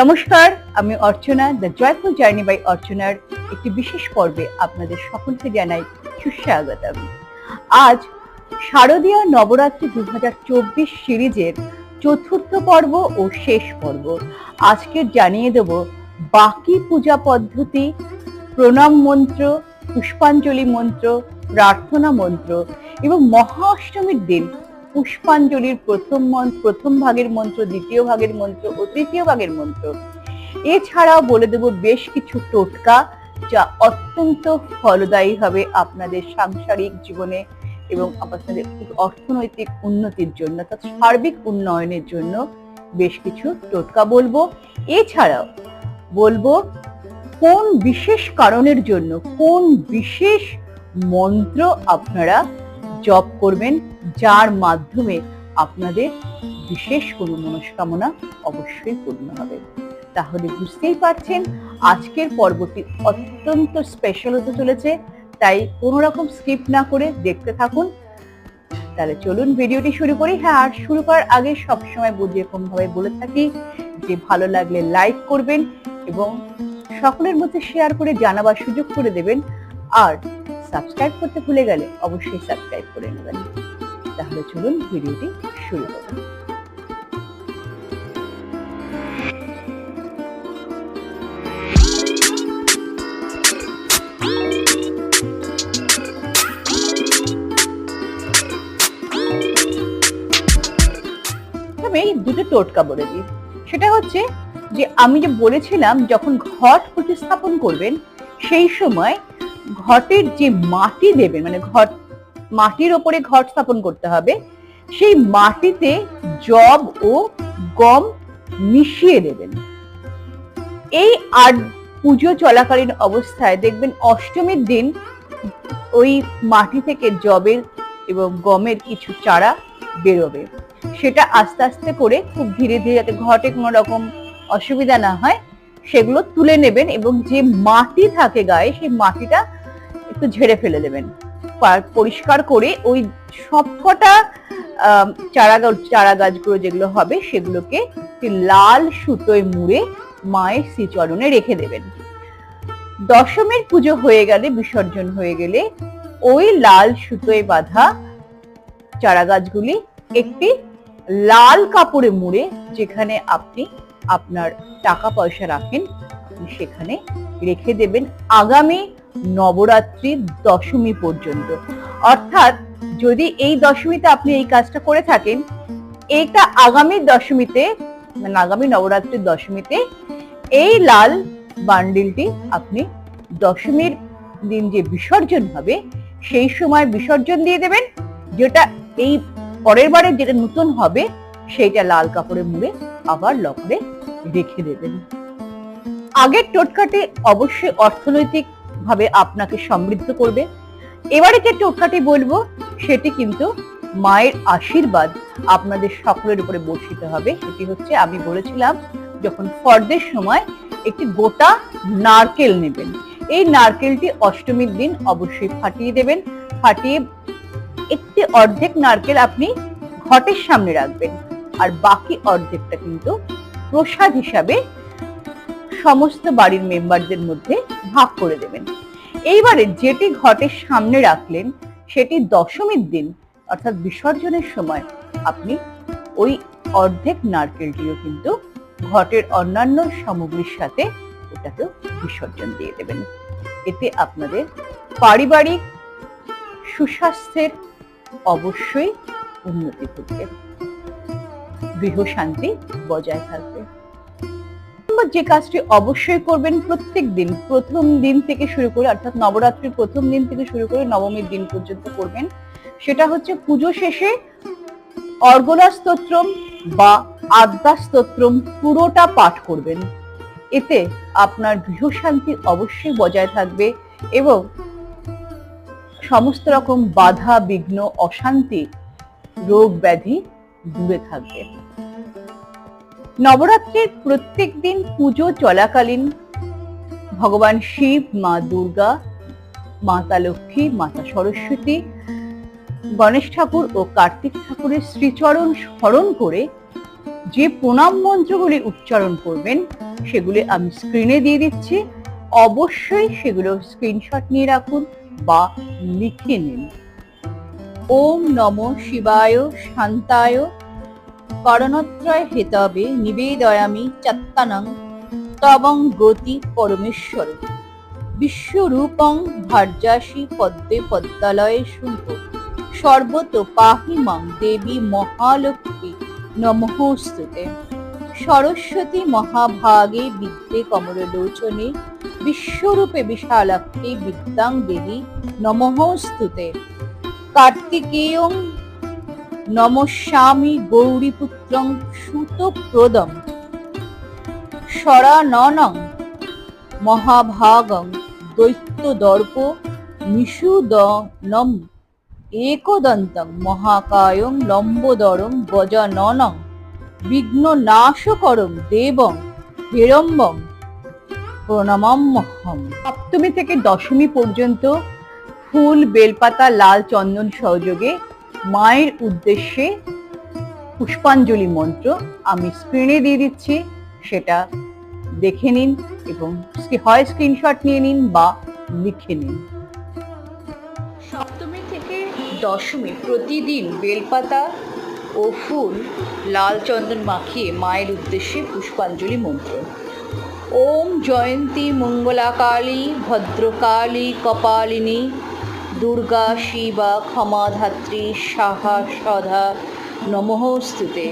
নমস্কার, আমি Archana the joyful journey by অর্চনার একটি বিশেষ পর্বে আপনাদের সকলকে জানাই সুস্বাগতম। আজ শারদীয় নবরাত্রি দু হাজার চব্বিশ সিরিজের চতুর্থ পর্ব ও শেষ পর্ব। আজকে জানিয়ে দেব বাকি পূজা পদ্ধতি, প্রণাম মন্ত্র, পুষ্পাঞ্জলি মন্ত্র, প্রার্থনা মন্ত্র এবং মহা অষ্টমীর দিন পুষ্পাঞ্জলির প্রথম মন্ত্র প্রথম ভাগের মন্ত্র, দ্বিতীয় ভাগের মন্ত্র ও তৃতীয় ভাগের মন্ত্র। এছাড়াও বলে দেব বেশ কিছু টোটকা যা অত্যন্ত ফলদায়ী হবে আপনাদের সাংসারিক জীবনে এবং আপনাদের অর্থনৈতিক উন্নতির জন্য, অর্থাৎ সার্বিক উন্নয়নের জন্য বেশ কিছু টোটকা বলব। এছাড়াও বলব কোন বিশেষ কারণের জন্য, কোন বিশেষ মন্ত্র আপনারা জপ করবেন, যার মাধ্যমে আপনাদের বিশেষ কোনো মনস্কামনা অবশ্যই পূর্ণ হবে। তাহলে বুঝতেই পারছেন, আজকের পর্বটি অত্যন্ত স্পেশাল হতে চলেছে, তাই কোনো রকম স্কিপ না করে দেখতে থাকুন। তাহলে চলুন ভিডিওটি শুরু করি। হ্যাঁ আর শুরু করার আগে সবসময় বুঝে এরকম ভাবে বলে থাকি যে ভালো লাগলে লাইক করবেন এবং সকলের মধ্যে শেয়ার করে জানাবার সুযোগ করে দেবেন। আর সাবস্ক্রাইব করতে ভুলে গেলে অবশ্যই সাবস্ক্রাইব করে নেবেন। তাহলে চলুন ভিডিওটি শুরু করুন দুটো টোটকা বলে দিই। সেটা হচ্ছে যে আমি যে বলেছিলাম যখন ঘট প্রতিস্থাপন করবেন, সেই সময় ঘটের যে মাটি দেবেন মানে ঘট, মাটির ওপরে ঘট স্থাপন করতে হবে, সেই মাটিতে জব ও গম মিশিয়ে দেবেন। এই আর পুজো চলাকালীন অবস্থায় দেখবেন অষ্টমীর দিন ওই মাটি থেকে জবের এবং গমের কিছু চারা বেরোবে। সেটা আস্তে আস্তে করে খুব ধীরে ধীরে যাতে ঘটে কোনো রকম অসুবিধা না হয়, সেগুলো তুলে নেবেন এবং যে মাটি থাকে গায়ে, সেই মাটিটা একটু ঝেড়ে ফেলে দেবেন। পরিষ্কার করে ওই সবকটা চারা চারা গাছগুলো যেগুলো হবে সেগুলোকে লাল সুতোয় মুড়ে মায়ের শ্রীচরণে রেখে দেবেন। দশমীর পুজো হয়ে গেলে, বিসর্জন হয়ে গেলে ওই লাল সুতোয় বাঁধা চারা গাছগুলি একটি লাল কাপড়ে মুড়ে যেখানে আপনি আপনার টাকা পয়সা রাখেন সেখানে রেখে দেবেন। আগামী নবরাত্রি দশমী পর্যন্ত। অর্থাৎ যদি এই দশমীতে আপনি এই কাজটা করে থাকেন, এইটা আগামী দশমীতে মানে আগামী নবরাত্রির দশমীতে এই লাল বান্ডিলটি আপনি দশমীর দিন যে বিসর্জন হবে, সেই সময় বিসর্জন দিয়ে দেবেন, যেটা এই পরের বারে যেটা নতুন হবে, সেইটা লাল কাপড়ে মুড়ে আবার লকরে রেখে দেবেন। আগের টোটকাটি অবশ্যই অর্থনৈতিক ভাবে আপনাকে সমৃদ্ধ করবে। এবারে যে টোটকাটি বলব, সেটি কিন্তু মায়ের আশীর্বাদ আপনাদের সকলের উপরে বর্ষিত হবে। সেটি হচ্ছে, আমি বলেছিলাম, যখন ফর্দের সময় একটি গোটা নারকেল নেবেন। এই নারকেলটি অষ্টমীর দিন অবশ্যই ফাটিয়ে দেবেন। ফাটিয়ে একটি অর্ধেক নারকেল আপনি ঘটের সামনে রাখবেন। আর বাকি অর্ধেকটা কিন্তু প্রসাদ হিসাবে সমস্ত বাড়ির মেম্বারদের মধ্যে ভাগ করে দেবেন। এইবারে যেটি ঘটের সামনে রাখলেন, সেটি দশমীর দিন, অর্থাৎ বিসর্জনের সময় আপনি ওই অর্ধেক নারকেলটিও কিন্তু ঘটের অন্যান্য সামগ্রীর সাথে ওটাকেও বিসর্জন দিয়ে দেবেন। এতে আপনাদের পারিবারিক সুস্বাস্থ্যের অবশ্যই উন্নতি ঘটবে। গৃহ শান্তি বজায় থাকবে। যে কাজটি অবশ্যই করবেন প্রত্যেক দিন, প্রথম দিন থেকে শুরু করে, অর্থাৎ নবরাত্রির প্রথম দিন থেকে শুরু করে নবমীর দিন পর্যন্ত করবেন। সেটা হচ্ছে পুজো শেষে অর্গলা স্তোত্রম বা আদ্যা স্তোত্রম পুরোটা পাঠ করবেন। এতে আপনার গৃহ শান্তি অবশ্যই বজায় থাকবে এবং সমস্ত রকম বাধা, বিঘ্ন, অশান্তি, রোগ ব্যাধি দূরে থাকবে। নবরাত্রির প্রত্যেক দিন পুজো চলাকালীন ভগবান শিব, মা দুর্গা, মাতা লক্ষ্মী, মাতা সরস্বতী, গণেশ ঠাকুর ও কার্তিক ঠাকুরের শ্রীচরণ স্মরণ করে যে প্রণাম মন্ত্রগুলি উচ্চারণ করবেন, সেগুলি আমি স্ক্রিনে দিয়ে দিচ্ছি। অবশ্যই সেগুলো স্ক্রিনশট নিয়ে রাখুন বা লিখে নিন। ওম নম শিবায়, শান্তায় করণত্রয় হেতবে নিবেদয়ামি তবং গতি পরমেশ্বর। বিশ্বরূপং ভার্যাসি পদ্মে পদ্মালয়ে শুভ সর্বত দেবী মহালক্ষ্মী সরস্বতী মহাভাগে বিদ্যে কমললোচনে বিশ্বরূপে বিশালাক্ষী বিদ্যাং দেবী নমঃস্তুতে কার্তিকেয়ং নমস্যামি গৌরীপুত্রং সুতপ্রদম। শরাননং মহাভাগং দৈত্যদর্প নিষুদনম একদন্তং মহাকায়ং লম্বোদরং গজাননং বিঘ্ন নাশকরং দেবং হেরম্বং প্রণমাম্যহম সপ্তমী থেকে দশমী পর্যন্ত ফুল, বেলপাতা, লাল চন্দন সহযোগে মায়ের উদ্দেশ্যে পুষ্পাঞ্জলি মন্ত্র আমি স্ক্রিনে দিয়ে দিচ্ছি। সেটা দেখে নিন এবং হয় স্ক্রিনশট নিয়ে নিন বা লিখে নিন। সপ্তমী থেকে দশমী প্রতিদিন বেলপাতা ও ফুল লাল চন্দন মাখিয়ে মায়ের উদ্দেশ্যে পুষ্পাঞ্জলি মন্ত্র। ওম জয়ন্তী মঙ্গলাকালী, ভদ্রকালী, কপালিনী দুর্গা, শিবা, ক্ষমাধাত্রী, সাহা, সধা নমঃস্তুতে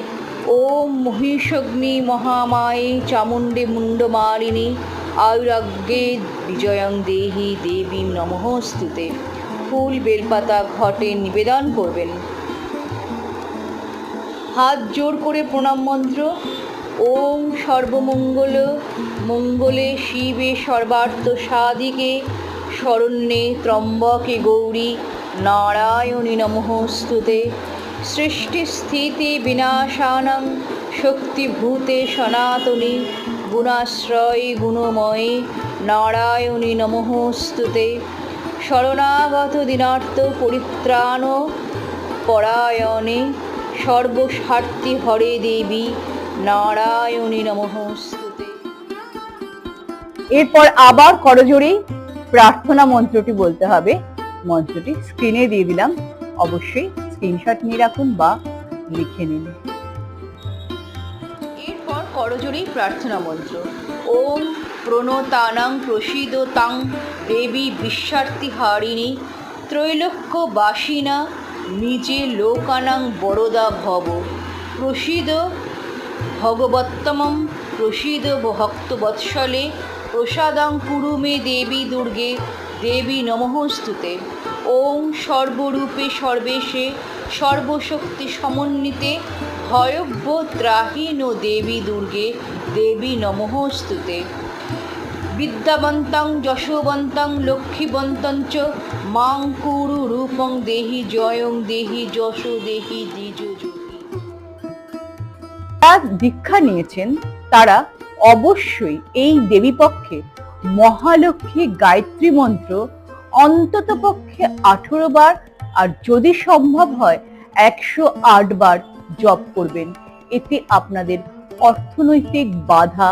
ওম মহিষগ্নি মহামায়ে চামুণ্ডে মুণ্ডমালিনী আয়ুরাগ্যে বিজয়ং দেহি দেবী নমঃস্তুতে ফুল বেলপাতা ঘটে নিবেদন করবেন। হাত জোর করে প্রণাম মন্ত্র। ওম সর্বমঙ্গল, মঙ্গলে শিবে সর্বার্থ সাদিকে শরণ্যে ত্রম্বকে গৌরী নারায়ণী নমঃস্তুতে সৃষ্টি স্থিতি বিনাশানং শক্তিভূতে সনাতনী গুণাশ্রয়ে গুণময়ে নারায়ণী নমঃস্তুতে শরণাগত দিনার্থ পরিত্রাণ পরায়ণে সর্বস্বার্থী হরে দেবী নারায়ণী নমঃস্তুতে এরপর আবার করজোড়েই প্রার্থনা মন্ত্রটি বলতে হবে। মন্ত্রটি স্ক্রিনে দিয়ে দিলাম। অবশ্যই স্ক্রিনশট নিয়ে রাখুন বা লিখে নিন। এরপর করজোড়েই প্রার্থনা মন্ত্র। ওম প্রণতানাং প্রসিদ তাং দেবী বিশ্বার্থী হারিণী ত্রৈলোক্য বাসিনা নিজে লোকানাং বরদা ভব। প্রসিদ ভগবত্তমম প্রসিদ ভক্তবৎসলে প্রসাদাং কুরু মে দেবী দুর্গে, দেবী নমঃস্তুতে। ওম সর্বরূপে সর্বেশে, সর্বশক্তি সমন্বিতে ভয়ব্য ত্রাহীন দেবী দুর্গে, দেবী নমঃস্তুতে। বিদ্যাবন্তং, যশোবন্তাং, লক্ষ্মীবন্তাং চ, মাং কুরু রূপং দেহি জয়ং দেহি যশ দেহি দ্বিজ দীক্ষা নিয়েছেন, তারা অবশ্যই এই দেবীপক্ষে মহালক্ষ্মী গায়ত্রী মন্ত্র অন্তত পক্ষে আঠেরো বার আর যদি সম্ভব হয় একশো আট বার জপ করবেন। এতে আপনাদের অর্থনৈতিক বাধা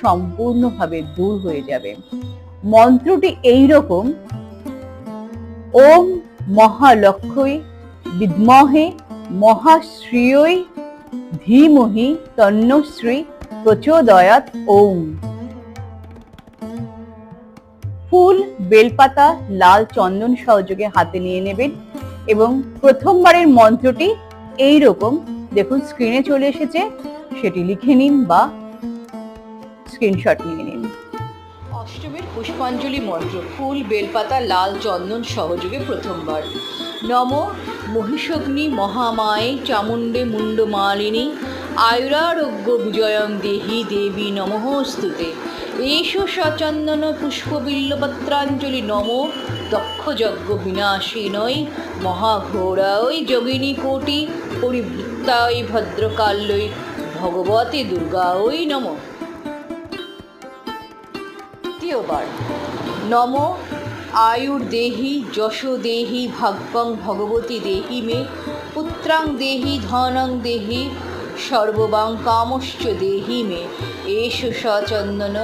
সম্পূর্ণভাবে দূর হয়ে যাবে। মন্ত্রটি এই রকম ওম মহালক্ষ্মী বিদ্মহে মহাশ্রিয়ই ধীমহি তন্নশ্রী প্রচোদয়াত ওম। ফুল, বেলপাতা, লাল চন্দন সহযোগে হাতে নিয়ে নেবেন এবং প্রথমবারের মন্ত্রটি এই রকম দেখুন স্ক্রিনে চলে এসেছে, সেটি লিখে নিন বা স্ক্রিনশট নিয়ে নিন। অষ্টমীর পুষ্পাঞ্জলি মন্ত্র, ফুল, বেলপাতা, লাল চন্দন সহযোগে প্রথমবার। নম মহিষগ্নি মহামায়ে চামুণ্ডে মুন্ডমালিনী আয়ুরারোগ্য বিজয়ং দেহি দেবী নমঃস্তুতে এষ সচন্দন পুষ্পবিল্লপত্রাঞ্জলি নম। দক্ষযজ্ঞ বিনাশিনৈ মহাঘোরায় যোগিনী কোটি পরিবৃত্তায় ভদ্রকাল্যই ভগবতী দুর্গাঐ নমঃ। তৃতীয়বার নম আয়ুর্দেহি যশ দেহি ভাগ্যং ভগবতী দেহি মে পুত্রাং দেহি ধনং দেহি সর্ববাং কামশ্চ দেহি মে। এষু সচন্দন,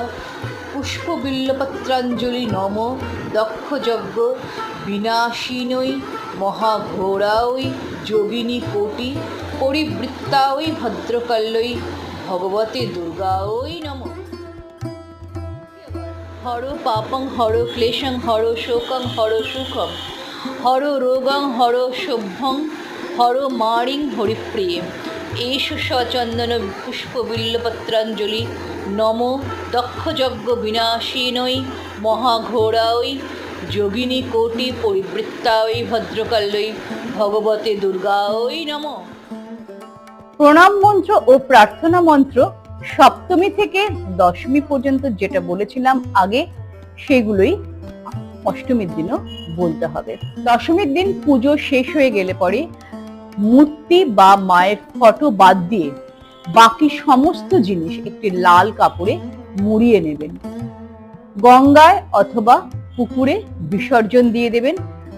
পুষ্পবিল্লপত্রাঞ্জলি নম, দক্ষযজ্ঞ, বিনাশিনৈ মহাঘোরাঐ যোগিনী কোটি পরিবৃত্তাঐ, ভদ্রকাল্যৈ, ভগবতে দুর্গাঐ নমঃ। হর পাপং, হর ক্লেশং, হর শোকং, হর সুখং হর রোগং, হর সভ্যং, হর মারিং হরিপ্রিয়ে। এষু সচন্দন পুষ্পবিল্লপত্রাঞ্জলি। নম দক্ষযজ্ঞ বিনাশিনৈ মহাঘোরাঐ যোগিনী কোটি পরিবৃত্তাঐ ভদ্রকাল্যৈ ভগবতে দুর্গাঐ নমঃ। প্রণাম মন্ত্র ও প্রার্থনা মন্ত্র সপ্তমী থেকে দশমী পর্যন্ত যেটা বলেছিলাম আগে, সেগুলোই অষ্টমীর দিনও বলতে হবে। দশমীর দিন পুজো শেষ হয়ে গেলে পরে মূর্তি বা মায়ের ফটো বাদ দিয়ে বাকি সমস্ত জিনিস একটি লাল কাপড়ে মুড়িয়ে নেবেন। গঙ্গায় অথবা পুকুরে বিসর্জন দিয়ে দেবেন।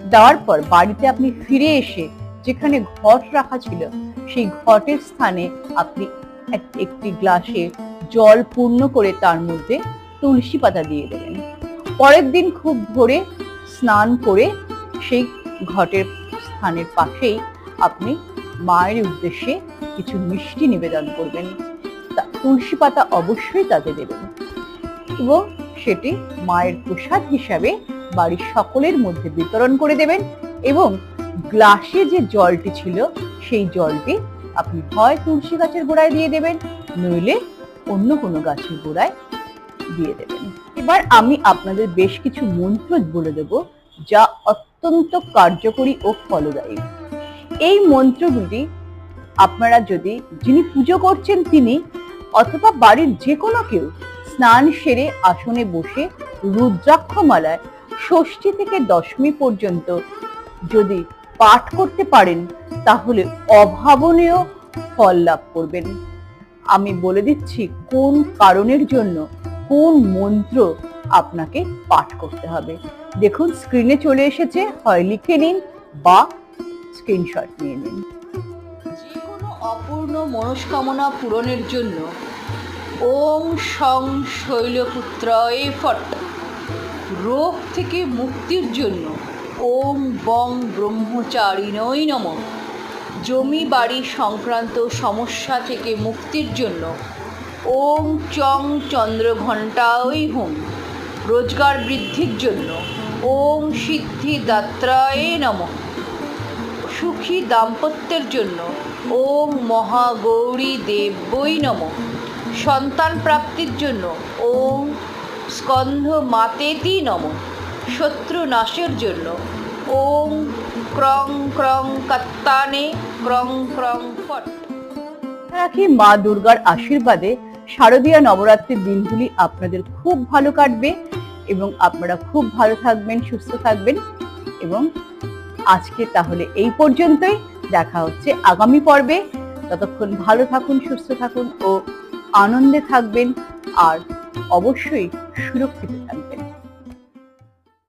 দেওয়ার পর বাড়িতে আপনি ফিরে এসে যেখানে ঘট রাখা ছিল, সেই ঘটের স্থানে আপনি একটি গ্লাসে জল পূর্ণ করে তার মধ্যে তুলসী পাতা দিয়ে দেবেন। পরের দিন খুব ভোরে স্নান করে সেই ঘটের স্থানের পাশেই আপনি মায়ের উদ্দেশ্যে কিছু মিষ্টি নিবেদন করবেন। তুলসী পাতা অবশ্যই তাতে দেবেন। এবং সেটি মায়ের প্রসাদ হিসাবে বাড়ির সকলের মধ্যে বিতরণ করে দেবেন এবং গ্লাসে যে জলটি ছিল, সেই জলটি আপনি হয় তুলসী গাছের গোড়ায় দিয়ে দেবেন, নইলে অন্য কোনো গাছের গোড়ায় দিয়ে দেবেন। এবার আমি আপনাদের বেশ কিছু মন্ত্র বলে দেব, যা অত্যন্ত কার্যকরী ও ফলদায়ী। এই মন্ত্রগুলি আপনারা যদি, যিনি পুজো করছেন তিনি, অথবা বাড়ির যে কোনো কেউ, স্নান সেরে আসনে বসে রুদ্রাক্ষমালায় ষষ্ঠী থেকে দশমী পর্যন্ত যদি পাঠ করতে পারেন, তাহলে অভাবনীয় ফল লাভ করবেন। আমি বলে দিচ্ছি কোন কারণের জন্য কোন মন্ত্র আপনাকে পাঠ করতে হবে। দেখুন স্ক্রিনে চলে এসেছে, হয় লিখে নিন বা স্ক্রিনশট নিয়ে নিন। যে কোনো অপূর্ণ মনস্কামনা পূরণের জন্য ওম সং শৈলপুত্রয়ে ফট। রোগ থেকে মুক্তির জন্য ওম বং ব্রহ্মচারিণই নম। জমি বাড়ি সংক্রান্ত সমস্যা থেকে মুক্তির জন্য ওম চং চন্দ্র চন্দ্রঘণ্টাই হুম। রোজগার বৃদ্ধির জন্য ওম সিদ্ধিদাত্রায় নমঃ। সুখী দাম্পত্যের জন্য ওম মহাগৌরী দেব্যই নম। সন্তান প্রাপ্তির জন্য ওম স্কন্ধ মাতেতি নম। শত্রু নাশের জন্য ওম ক্রং ক্রং কাত্তানে ক্রং ক্রং ফট। রাখি মা দুর্গার আশীর্বাদে শারদীয়া নবরাত্রির দিনগুলি আপনাদের খুব ভালো কাটবে এবং আপনারা খুব ভালো থাকবেন, সুস্থ থাকবেন এবং আজকে তাহলে এই পর্যন্তই। দেখা হচ্ছে আগামী পর্বে। ততক্ষণ ভালো থাকুন, সুস্থ থাকুন ও আনন্দে থাকবেন আর অবশ্যই সুরক্ষিত থাকবেন।